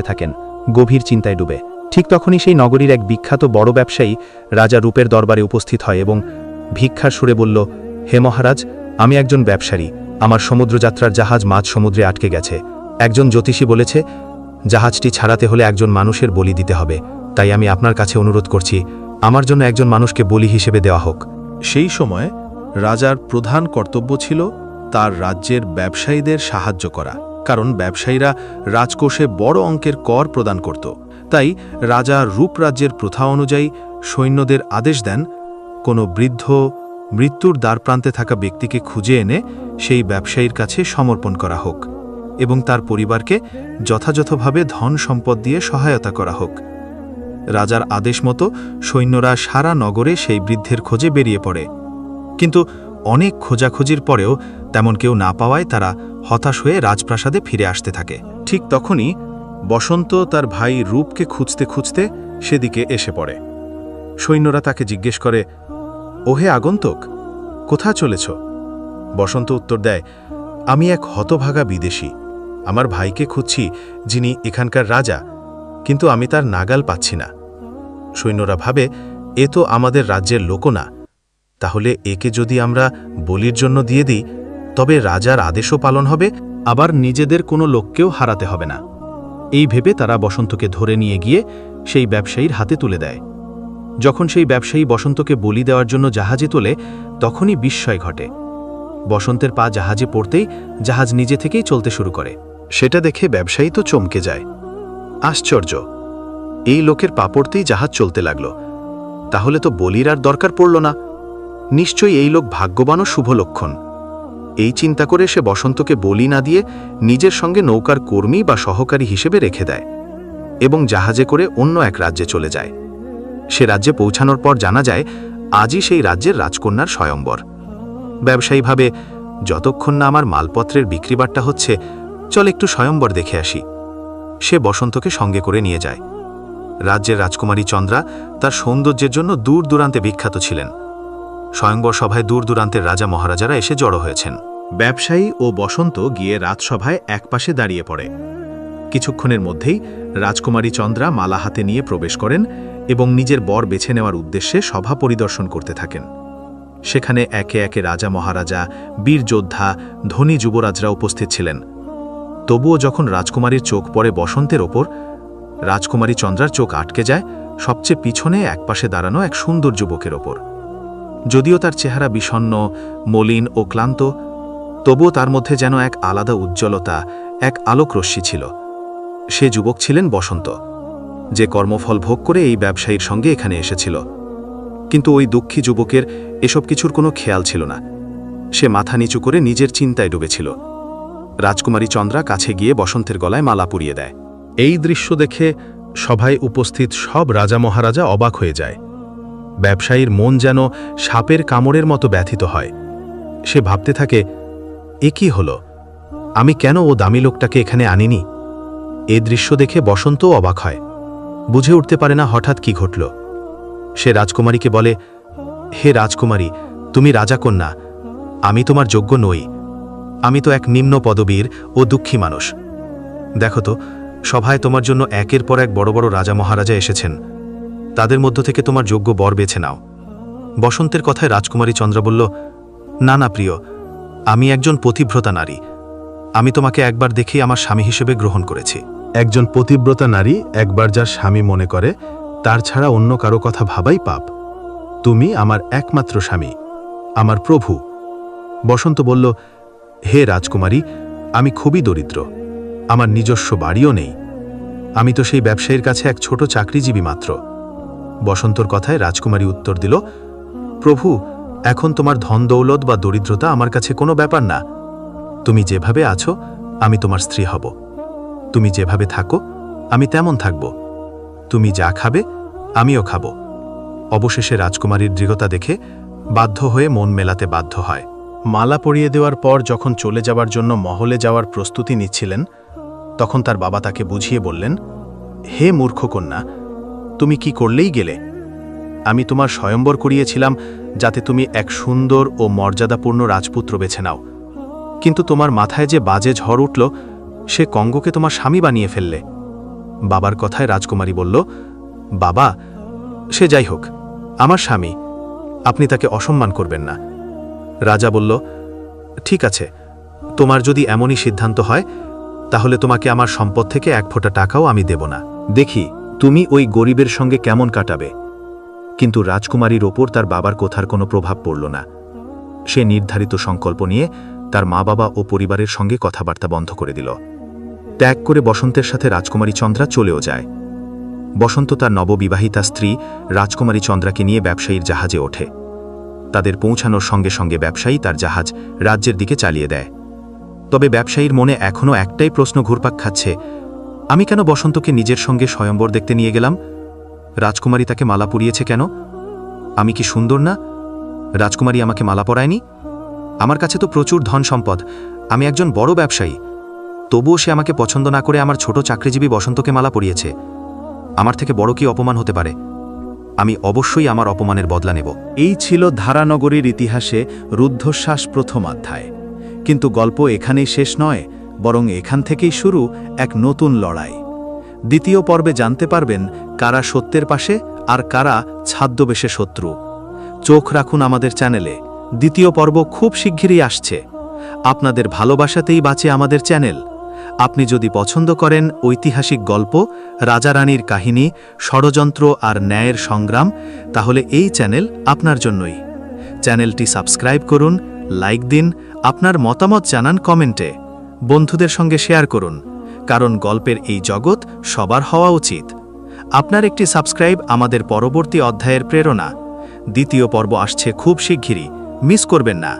থাকেন। গভীর চিন্তায় ডুবে। ঠিক তখনই সেই নগরীর এক বিখ্যাত বড় ব্যবসায়ী রাজা রূপের দরবারে উপস্থিত হয় এবং ভিক্ষার সুরে বলল, হে মহারাজ, আমি একজন ব্যবসায়ী। আমার সমুদ্রযাত্রার জাহাজ মাঝ সমুদ্রে আটকে গেছে। একজন জ্যোতিষী বলেছে, জাহাজটি ছাড়াতে হলে একজন মানুষের বলি দিতে হবে। তাই আমি আপনার কাছে অনুরোধ করছি, আমার জন্য একজন মানুষকে বলি হিসেবে দেওয়া হোক। সেই সময় রাজার প্রধান কর্তব্য ছিল তার রাজ্যের ব্যবসায়ীদের সাহায্য করা। কারণ ব্যবসায়ীরা রাজকোষে বড় অঙ্কের কর প্রদান করত। তাই রাজা রূপরাজ্যের প্রথা অনুযায়ী সৈন্যদের আদেশ দেন, কোনো বৃদ্ধ মৃত্যুর দ্বারপ্রান্তে থাকা ব্যক্তিকে খুঁজে এনে সেই ব্যবসায়ীর কাছে সমর্পণ করা হোক এবং তার পরিবারকে যথাযথভাবে ধন সম্পদ দিয়ে সহায়তা করা হোক। রাজার আদেশ মতো সৈন্যরা সারা নগরে সেই বৃদ্ধের খোঁজে বেরিয়ে পড়ে। কিন্তু অনেক খোঁজাখুঁজির পরেও তেমন কেউ না পাওয়ায় তারা হতাশ হয়ে রাজপ্রাসাদে ফিরে আসতে থাকে। ঠিক তখনই বসন্ত তার ভাই রূপকে খুঁজতে খুঁজতে সেদিকে এসে পড়ে। সৈন্যরা তাকে জিজ্ঞেস করে, ওহে আগন্তুক কোথা চলেছ? বসন্ত উত্তর দেয়, আমি এক হতভাগা বিদেশি। আমার ভাইকে খুঁজছি যিনি এখানকার রাজা, কিন্তু আমি তার নাগাল পাচ্ছি না। সৈন্যরা ভাবে, এ তো আমাদের রাজ্যের লোকও না তাহলে একে যদি আমরা বলির জন্য দিয়ে দিই, তবে রাজার আদেশও পালন হবে, আবার নিজেদের কোনো লোককেও হারাতে হবে না। এই ভেবে তারা বসন্তকে ধরে নিয়ে গিয়ে সেই ব্যবসায়ীর হাতে তুলে দেয়। যখন সেই ব্যবসায়ী বসন্তকে বলি দেওয়ার জন্য জাহাজে তোলে, তখনই বিস্ময় ঘটে। বসন্তের পা জাহাজে পড়তেই জাহাজ নিজে থেকেই চলতে শুরু করে। সেটা দেখে ব্যবসায়ী তো চমকে যায়। আশ্চর্য! এই লোকের পা পড়তেই জাহাজ চলতে লাগল। তাহলে তো বলির আর দরকার পড়ল না। নিশ্চয়ই এই লোক ভাগ্যবান ও শুভ লক্ষণ। এই চিন্তা করে সে বসন্তকে বলি না দিয়ে নিজের সঙ্গে নৌকার কর্মী বা সহকারী হিসেবে রেখে দেয় এবং জাহাজে করে অন্য এক রাজ্যে চলে যায়। সে রাজ্যে পৌঁছানোর পর জানা যায়, আজই সেই রাজ্যের রাজকন্যার স্বয়ম্বর। ব্যবসায়ীভাবে, যতক্ষণ না আমার মালপত্রের বিক্রিবাট্টা হচ্ছে, চল একটু স্বয়ম্বর দেখে আসি। সে বসন্তকে সঙ্গে করে নিয়ে যায়। রাজ্যের রাজকুমারী চন্দ্রা তার সৌন্দর্যের জন্য দূর দূরান্তে বিখ্যাত ছিলেন। স্বয়ংবর সভায় দূর দূরান্তের রাজা মহারাজারা এসে জড়ো হয়েছেন। ব্যবসায়ী ও বসন্ত গিয়ে রাজসভায় একপাশে দাঁড়িয়ে পড়ে। কিছুক্ষণের মধ্যেই রাজকুমারী চন্দ্রা মালা হাতে নিয়ে প্রবেশ করেন এবং নিজের বর বেছে নেওয়ার উদ্দেশ্যে সভা পরিদর্শন করতে থাকেন। সেখানে একে একে রাজা মহারাজা, বীর যোদ্ধা, ধনী যুবরাজরা উপস্থিত ছিলেন। তবুও যখন রাজকুমারীর চোখ পড়ে বসন্তের ওপর, রাজকুমারী চন্দ্রার চোখ আটকে যায়, সবচেয়ে পিছনে একপাশে দাঁড়ানো এক সুন্দর যুবকের ওপর। যদিও তার চেহারা বিষণ্ন মলিন ও ক্লান্ত, তবুও তার মধ্যে যেন এক আলাদা উজ্জ্বলতা, এক আলোক রশ্মি ছিল। সে যুবক ছিলেন বসন্ত। যে কর্মফল ভোগ করে এই ব্যবসায়ীর সঙ্গে এখানে এসেছিল। কিন্তু ওই দুঃখী যুবকের এসব কিছুর কোনো খেয়াল ছিল না। সে মাথা নিচু করে নিজের চিন্তায় ডুবেছিল। রাজকুমারী চন্দ্রা কাছে গিয়ে বসন্তের গলায় মালা পুরিয়ে দেয়। এই দৃশ্য দেখে সভায় উপস্থিত সব রাজা মহারাজা অবাক হয়ে যায়। ব্যবসায়ীর মন যেন সাপের কামড়ের মতো ব্যথিত হয়। সে ভাবতে থাকে, এ কি হল? আমি কেন ও দামি লোকটাকে এখানে আনিনি? এ দৃশ্য দেখে বসন্তও অবাক হয়। বুঝে উঠতে পারে না হঠাৎ কি ঘটল। সে রাজকুমারীকে বলে, হে রাজকুমারী, তুমি রাজাকন্যা আমি তোমার যোগ্য নই। আমি তো এক নিম্ন পদবীর ও দুঃখী মানুষ। দেখো তো, সভায় তোমার জন্য একের পর এক বড় বড় রাজা মহারাজা এসেছেন। তাদের মধ্য থেকে তোমার যোগ্য বর বেছে নাও। বসন্তের কথায় রাজকুমারী চন্দ্র বলল, না না প্রিয়, আমি একজন পতিব্রতা নারী। আমি তোমাকে একবার দেখেই আমার স্বামী হিসেবে গ্রহণ করেছি। একজন পতিব্রতা নারী একবার যার স্বামী মনে করে, তার ছাড়া অন্য কারও কথা ভাবাই পাপ। তুমি আমার একমাত্র স্বামী, আমার প্রভু। বসন্ত বলল, হে রাজকুমারী, আমি খুবই দরিদ্র। আমার নিজস্ব বাড়িও নেই। আমি তো সেই ব্যবসায়ীর কাছে এক ছোট চাকরিজীবী মাত্র। বসন্তর কথায় রাজকুমারী উত্তর দিল, প্রভু, এখন তোমার ধন দৌলত বা দরিদ্রতা আমার কাছে কোনো ব্যাপার না। তুমি যেভাবে আছো, আমি তোমার স্ত্রী হব। তুমি যেভাবে থাকো, আমি তেমন থাকব। তুমি যা খাবে, আমিও খাব। অবশেষে রাজকুমারীর দৃঢ়তা দেখে বাধ্য হয়ে মন মেলাতে বাধ্য হয়। মালা পরিয়ে দেওয়ার পর যখন চলে যাবার জন্য মহলে যাওয়ার প্রস্তুতি নিচ্ছিলেন, তখন তার বাবা তাকে বুঝিয়ে বললেন, হে মূর্খ কন্যা তুমি কি করলেই গেলে? আমি তোমার স্বয়ম্বর করিয়েছিলাম যাতে তুমি এক সুন্দর ও মর্যাদাপূর্ণ রাজপুত্র বেছে নাও। কিন্তু তোমার মাথায় যে বাজে ঝড় উঠল, সে কঙ্গকে তোমার স্বামী বানিয়ে ফেললে। বাবার কথায় রাজকুমারী বলল, বাবা, সে যাই হোক, আমার স্বামী, আপনি তাকে অসম্মান করবেন না। রাজা বলল, ঠিক আছে, তোমার যদি এমনই সিদ্ধান্ত হয়, তাহলে তোমাকে আমার সম্পদ থেকে এক ফোঁটা টাকাও আমি দেব না। দেখি তুমি ওই গরিবের সঙ্গে কেমন কাটাবে? কিন্তু রাজকুমারীর ওপর তার বাবার কথার কোনো প্রভাব পড়ল না। সে নির্ধারিত সংকল্প নিয়ে তার মা বাবা ও পরিবারের সঙ্গে কথাবার্তা বন্ধ করে দিল। ত্যাগ করে বসন্তের সাথে রাজকুমারী চন্দ্রা চলেও যায়। বসন্ত তার নববিবাহিতা স্ত্রী রাজকুমারী চন্দ্রাকে নিয়ে ব্যবসায়ীর জাহাজে ওঠে। তাদের পৌঁছানোর সঙ্গে সঙ্গে ব্যবসায়ী তার জাহাজ রাজ্যের দিকে চালিয়ে দেয়। তবে ব্যবসায়ীর মনে এখনও একটাই প্রশ্ন ঘুরপাক খাচ্ছে আমি কেন বসন্তকে নিজের সঙ্গে স্বয়ম্বর দেখতে নিয়ে গেলাম? রাজকুমারী তাকে মালা পরিয়েছে কেন? আমি কি সুন্দর না? রাজকুমারী আমাকে মালা পরায়নি? আমার কাছে তো প্রচুর ধন সম্পদ। আমি একজন বড় ব্যবসায়ী। তবুও সে আমাকে পছন্দ না করে আমার ছোট চাকরিজীবী বসন্তকে মালা পরিয়েছে। আমার থেকে বড় কি অপমান হতে পারে? আমি অবশ্যই আমার অপমানের বদলা নেব। এই ছিল ধারানগরীর ইতিহাসে রুদ্ধশ্বাস প্রথম অধ্যায়। কিন্তু গল্প এখানেই শেষ নয়। বরং এখান থেকেই শুরু এক নতুন লড়াই। দ্বিতীয় পর্বে জানতে পারবেন কারা সত্যের পাশে আর কারা ছাদ্যবেশে শত্রু। চোখ রাখুন আমাদের চ্যানেলে। দ্বিতীয় পর্ব খুব শিগগিরই আসছে। আপনাদের ভালোবাসাতেই বাঁচে আমাদের চ্যানেল। আপনি যদি পছন্দ করেন ঐতিহাসিক গল্প রাজা রানীর কাহিনী, ষড়যন্ত্র আর ন্যায়ের সংগ্রাম, তাহলে এই চ্যানেল আপনার জন্যই। চ্যানেলটি সাবস্ক্রাইব করুন, লাইক দিন, আপনার মতামত জানান কমেন্টে। বন্ধুদের সঙ্গে শেয়ার করুন, কারণ গল্পের এই জগৎ সবার হওয়া উচিত। আপনার একটি সাবস্ক্রাইব আমাদের পরবর্তী অধ্যায়ের প্রেরণা। দ্বিতীয় পর্ব আসছে খুব শিগগিরই, মিস করবেন না।